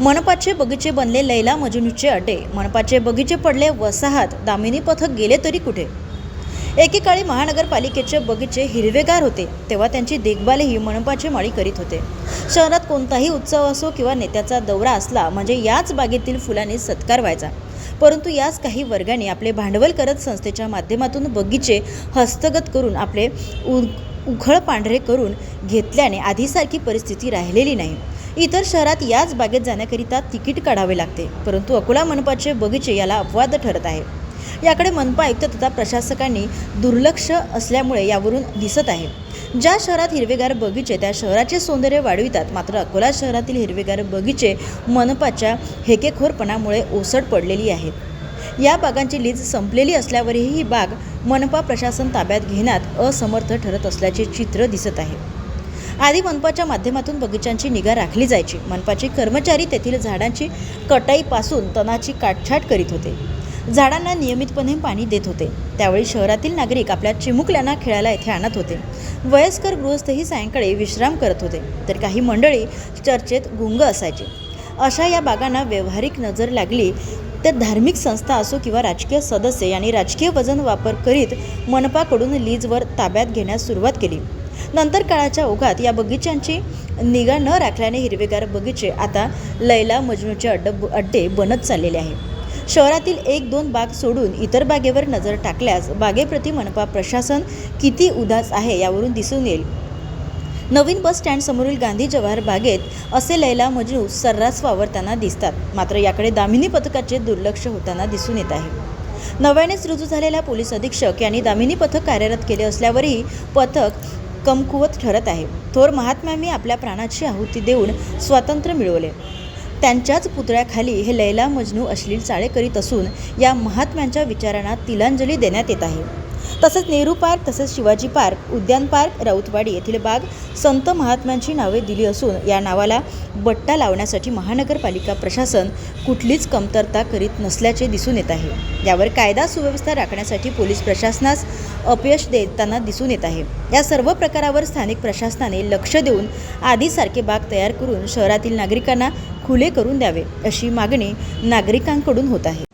मनपाचे बगीचे बनले लैला मजनूचे अड्डे मनपाचे बगीचे पडले वसाहत. दामिनी पथक गेले तरी कुठे? एकेकाळी महानगरपालिकेचे बगीचे हिरवेगार होते. तेव्हा त्यांची देखभालही मनपाचे माळी करीत होते. शहरात कोणताही उत्सव असो किंवा नेत्याचा दौरा असला म्हणजे याच बागेतील फुलांनी सत्कार व्हायचा. परंतु याच काही वर्गाने आपले भांडवल करत संस्थेच्या माध्यमातून बगीचे हस्तगत करून आपले उ उघळ पांढरे करून घेतल्याने आधीसारखी परिस्थिती राहिलेली नाही. इतर शहरात याच बागेत जाण्याकरिता तिकीट काढावे लागते. परंतु अकोला मनपाचे बगीचे याला अपवाद ठरत आहे. याकडे मनपा आयुक्त तथा प्रशासकांनी दुर्लक्ष असल्यामुळे यावरून दिसत आहे. ज्या शहरात हिरवेगार बगीचे त्या शहराचे सौंदर्य वाढवितात. मात्र अकोला शहरातील हिरवेगार बगीचे मनपाच्या हेकेखोरपणामुळे ओसड पडलेली आहेत या बागांची लीज संपलेली असल्यावरही ही बाग मनपा प्रशासन ताब्यात घेण्यात असमर्थ ठरत असल्याचे चित्र दिसत आहे. आधी मनपाच्या माध्यमातून बगीचांची निगा राखली जायची. मनपाचे कर्मचारी तेथील झाडांची कटाईपासून तणाची काटछाट करीत होते. झाडांना नियमितपणे पाणी देत होते. त्यावेळी शहरातील नागरिक आपल्या चिमुकल्यांना खेळायला येथे आणत होते. वयस्कर गृहस्थही सायंकाळी विश्राम करत होते. तर काही मंडळी चर्चेत गुंग असायचे. अशा या बागांना व्यावहारिक नजर लागली तर धार्मिक संस्था असो किंवा राजकीय सदस्य यांनी राजकीय वजन वापर करीत मनपाकडून लीजवर ताब्यात घेण्यास सुरुवात केली. नंतर काळाच्या ओघात या बगीच्यांची निगा न राखल्याने हिरवेगार बगीचे आता लैला मजनूचे अड्ड अड्डे बनत चाललेले आहे शहरातील एक दोन बाग सोडून इतर बागेवर नजर टाकल्यास बागेप्रती मनपा प्रशासन किती उदास आहे यावरून दिसून येईल. नवीन बस स्टँड समोरील गांधी जवाहर बागेत असे लैला मजनू सर्रास वावरताना दिसतात. मात्र याकडे दामिनी पथकाचे दुर्लक्ष होताना दिसून येत आहे. नव्यानेच रुजू झालेल्या पोलीस अधीक्षक यांनी दामिनी पथक कार्यरत केले असल्यावरही पथक कमकुवत ठरत आहे. थोर महात्म्यांनी आपल्या प्राणाची आहुती देऊन स्वातंत्र्य मिळवले. त्यांच्याच पुतळ्याखाली हे लैला मजनू अश्लील चाळे करीत असून या महात्म्यांच्या विचारांना तिलांजली देण्यात येत आहे. तसंच नेहरू पार्क तसेच शिवाजी पार्क उद्यान पार्क राऊतवाडी येथील बाग संत महात्म्यांची नावे दिली असून या नावाला बट्टा लावण्यासाठी महानगरपालिका प्रशासन कुठलीच कमतरता करीत नसल्याचे दिसून येत आहे. यावर कायदा सुव्यवस्था राखण्यासाठी पोलीस प्रशासनास अपयश देताना दिसून येत आहे. या सर्व प्रकारावर स्थानिक प्रशासनाने लक्ष देऊन आधीसारखे बाग तयार करून शहरातील नागरिकांना खुले करून द्यावे अशी मागणी नागरिकांकडून होत आहे.